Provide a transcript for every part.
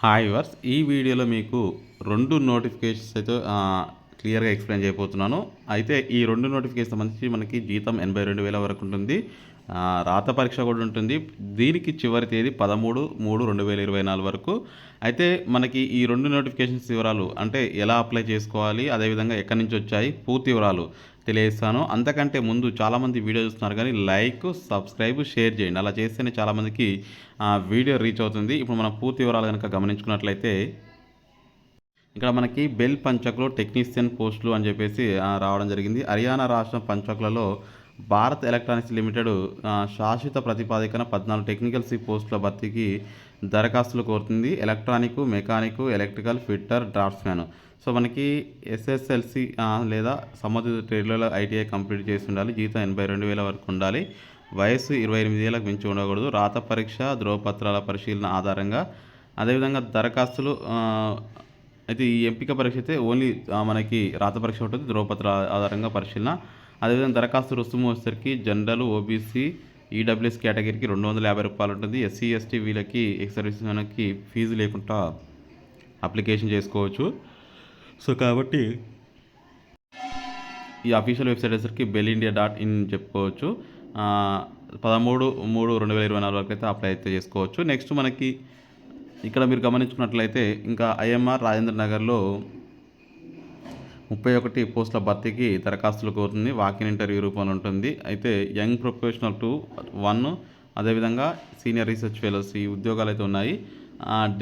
Hi verse ఈ వీడియోలో మీకు రెండు నోటిఫికేషన్స్ అయితే క్లియర్గా ఎక్స్ప్లెయిన్ చేయబోతున్నాను. అయితే ఈ రెండు నోటిఫికేషన్ సంబంధించి మనకి జీతం ఎనభై రెండు వేల వరకు ఉంటుంది. రాత పరీక్ష కూడా ఉంటుంది. దీనికి చివరి తేదీ పదమూడు మూడు రెండు వేల ఇరవై నాలుగు వరకు. అయితే మనకి ఈ రెండు నోటిఫికేషన్స్ వివరాలు అంటే ఎలా అప్లై చేసుకోవాలి అదేవిధంగా ఎక్కడి నుంచి వచ్చాయి పూర్తి వివరాలు తెలియజేస్తాను. అంతకంటే ముందు చాలామంది వీడియో చూస్తున్నారు కానీ లైక్ సబ్స్క్రైబ్ షేర్ చేయండి. అలా చేస్తేనే చాలామందికి వీడియో రీచ్ అవుతుంది. ఇప్పుడు మనం పూర్తి వివరాలు కనుక గమనించుకున్నట్లయితే ఇక్కడ మనకి బెల్ పంచకులు టెక్నీషియన్ పోస్టులు అని చెప్పేసి రావడం జరిగింది. హర్యానా రాష్ట్రం పంచకులలో భారత్ ఎలక్ట్రానిక్స్ లిమిటెడ్ శాశ్వత ప్రతిపాదికన పద్నాలుగు టెక్నికల్ సి పోస్టుల భర్తీకి దరఖాస్తులు కోరుతుంది. Electronic mechanic electrical fitter draftsman. So మనకి ఎస్ఎస్ఎల్సి లేదా సంబంధిత ట్రేడ్లలో ఐటీఐ కంప్లీట్ చేసి ఉండాలి. జీతం ఎనభై రెండు వేల వరకు ఉండాలి. వయసు ఇరవై ఎనిమిది ఏళ్ళకు మించి ఉండకూడదు. రాత పరీక్ష ధ్రువపత్రాల పరిశీలన ఆధారంగా. అదేవిధంగా దరఖాస్తులు అయితే ఈ ఎంపిక పరీక్ష అయితే ఓన్లీ మనకి రాత పరీక్ష ఉంటుంది ధ్రువపత్ర ఆధారంగా పరిశీలన. అదేవిధంగా దరఖాస్తు రుసుము వచ్చేసరికి జనరల్ ఓబీసీ ఈడబ్ల్యూఎస్ కేటగిరీకి రెండు వందల యాభై రూపాయలు ఉంటుంది. ఎస్సీ ఎస్టీ వీళ్ళకి ఎక్సర్వీస్ మనకి ఫీజు లేకుండా అప్లికేషన్ చేసుకోవచ్చు. సో కాబట్టి ఈ అఫీషియల్ వెబ్సైట్ వచ్చేసరికి బెల్ ఇండియా డాట్ ఇన్ చెప్పుకోవచ్చు. పదమూడు మూడు రెండు వేల ఇరవై నాలుగు వరకు అయితే అప్లై అయితే చేసుకోవచ్చు. నెక్స్ట్ మనకి ఇక్కడ మీరు గమనించుకున్నట్లయితే ఇంకా ఐఎంఆర్ రాజేంద్ర నగర్లో ముప్పై ఒకటి పోస్టుల భర్తీకి దరఖాస్తులు కోరుతుంది. వాకిన్ ఇంటర్వ్యూ రూపంలో ఉంటుంది. అయితే యంగ్ ప్రొఫెషనల్ టూ వన్ అదేవిధంగా సీనియర్ రీసెర్చ్ ఫెలోస్ ఈ ఉద్యోగాలు అయితే ఉన్నాయి.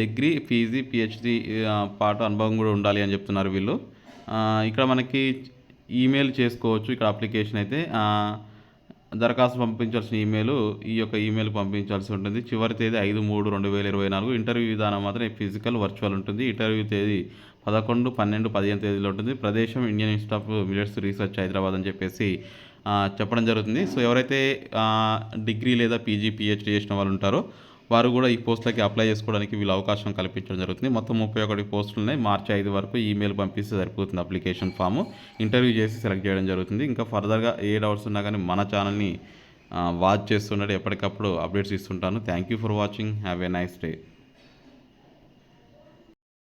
డిగ్రీ పీజీ పిహెచ్డి పాటు అనుభవం కూడా ఉండాలి అని చెప్తున్నారు వీళ్ళు. ఇక్కడ మనకి ఈమెయిల్ చేసుకోవచ్చు. ఇక్కడ అప్లికేషన్ అయితే దరఖాస్తు పంపించాల్సిన ఈమెయిల్ ఈ యొక్క ఈమెయిల్ పంపించాల్సి ఉంటుంది. చివరి తేదీ ఐదు మూడు రెండు వేల ఇరవై నాలుగు. ఇంటర్వ్యూ విధానం మాత్రం ఫిజికల్ వర్చువల్ ఉంటుంది. ఇంటర్వ్యూ తేదీ పదకొండు పన్నెండు పదిహేను తేదీలో ఉంటుంది. ప్రదేశం Indian Institute of Military Research Hyderabad అని చెప్పేసి చెప్పడం జరుగుతుంది. సో ఎవరైతే డిగ్రీ లేదా పీజీ పిహెచ్డీ చేసిన వాళ్ళు ఉంటారో వారు కూడా ఈ పోస్టులకి అప్లై చేసుకోవడానికి వీళ్ళు అవకాశం కల్పించడం జరుగుతుంది. మొత్తం ముప్పై ఒకటి పోస్టులు ఉన్నాయి మార్చి ఐదు వరకు ఈమెయిల్ పంపిస్తే సరిపోతుంది అప్లికేషన్ ఫామ్. ఇంటర్వ్యూ చేసి సెలెక్ట్ చేయడం జరుగుతుంది. ఇంకా ఫర్దర్గా ఏ డౌట్స్ ఉన్నా కానీ మన ఛానల్ని వాచ్ చేస్తుండే ఎప్పటికప్పుడు updates ఇస్తుంటాను. Thank you for watching. Have a nice day.